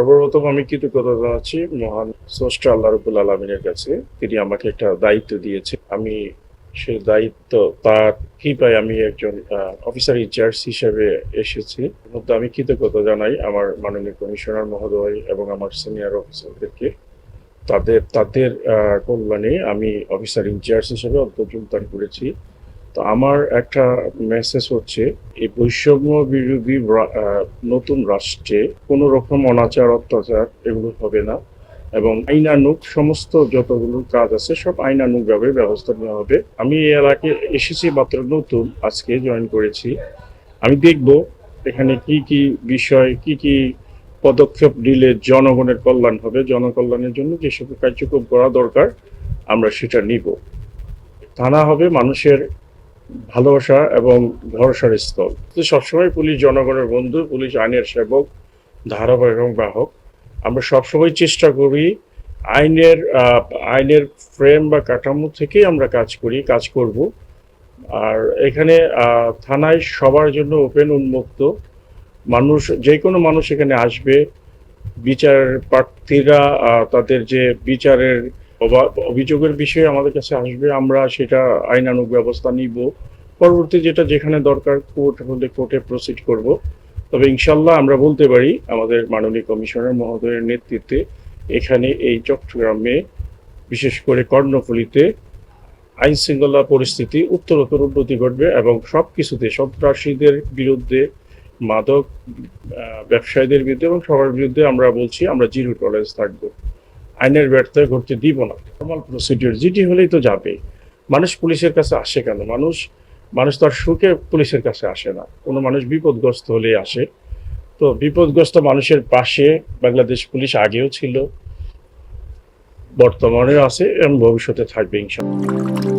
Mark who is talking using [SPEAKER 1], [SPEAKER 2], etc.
[SPEAKER 1] সর্বপ্রথম আমি কৃতজ্ঞতা জানাচ্ছি মহান স্রষ্টা আল্লাহ রবুল আলমিনের কাছে। তিনি আমাকে একটা দায়িত্ব দিয়েছে। আমি সে দায়িত্ব তার কৃপায় আমি একজন অফিসার ইনচার্জ হিসেবে এসেছি। মধ্যে আমি কৃতজ্ঞতা জানাই আমার মাননীয় কমিশনার মহোদয় এবং আমার সিনিয়র অফিসারদেরকে তাদের তাদের কল্যাণে আমি অফিসার ইনচার্জ হিসেবে অন্তর্যোগদান করেছি। তো আমার একটা মেসেজ হচ্ছে, এই বৈষম্য বিরোধী নতুন রাষ্ট্রে কোনো রকম অনাচার, অত্যাচার এগুলো হবে না এবং আইনানুক সমস্ত যতগুলো কাজ আছে সব আইনানুগ ভাবে ব্যবস্থা নেওয়া হবে। আমি এই এলাকায় এসেছি মাত্র নতুন, আজকে জয়েন করেছি। আমি দেখব এখানে কি কি বিষয়, কি কি পদক্ষেপ নিলে জনগণের কল্যাণ হবে। জনকল্যাণের জন্য যেসব কার্যক্রম করা দরকার, আমরা সেটা নিব। থানা হবে মানুষের ভালোবাসা এবং ভরসার স্থল সবসময় পুলিশ জনগণের বন্ধু, পুলিশ আইনের সেবক ধারক এবং বাহক, আমরা সবসময় চেষ্টা করি আইনের আইনের ফ্রেম বা কাঠামো থেকেই আমরা কাজ করি, কাজ করব। আর এখানে থানায় সবার জন্য ওপেন উন্মুক্ত। মানুষ, যে কোনো মানুষ এখানে আসবে। বিচার প্রার্থীরা তাদের যে বিচারের অভিযোগের বিষয়ে আমাদের কাছে আসবে, আমরা সেটা আইনানুগ ব্যবস্থা নিব। পরবর্তী যেটা যেখানে দরকার, কোর্ট হলে কোর্টে প্রসিড করব। তবে ইনশাল্লাহ আমরা বলতে পারি, আমাদের মাননীয় কমিশনার মহোদয়ের নেতৃত্বে এখানে এই চট্টগ্রামে, বিশেষ করে কর্ণফুলিতে, আইন শৃঙ্খলা পরিস্থিতি, উত্তরোত্তর উন্নতি ঘটবে এবং সব কিছুতে সন্ত্রাসীদের বিরুদ্ধে, মাদক ব্যবসায়ীদের বিরুদ্ধে এবং সবার বিরুদ্ধে আমরা বলছি, আমরা জিরো টলারেন্স থাকব। আইনের ব্যর্থতা ঘটতে দিব না। নর্মাল প্রসিডিওর যেটি হলেই তো যাবে মানুষ পুলিশের কাছে আসে কেন? মানুষ মানুষ তার সুখে পুলিশের কাছে আসে না। কোনো মানুষ বিপদগ্রস্ত হলেই আসে। তো বিপদগ্রস্ত মানুষের পাশে বাংলাদেশ পুলিশ আগেও ছিল, বর্তমানেও আছে এবং ভবিষ্যতে থাকবে ইনশাল্লাহ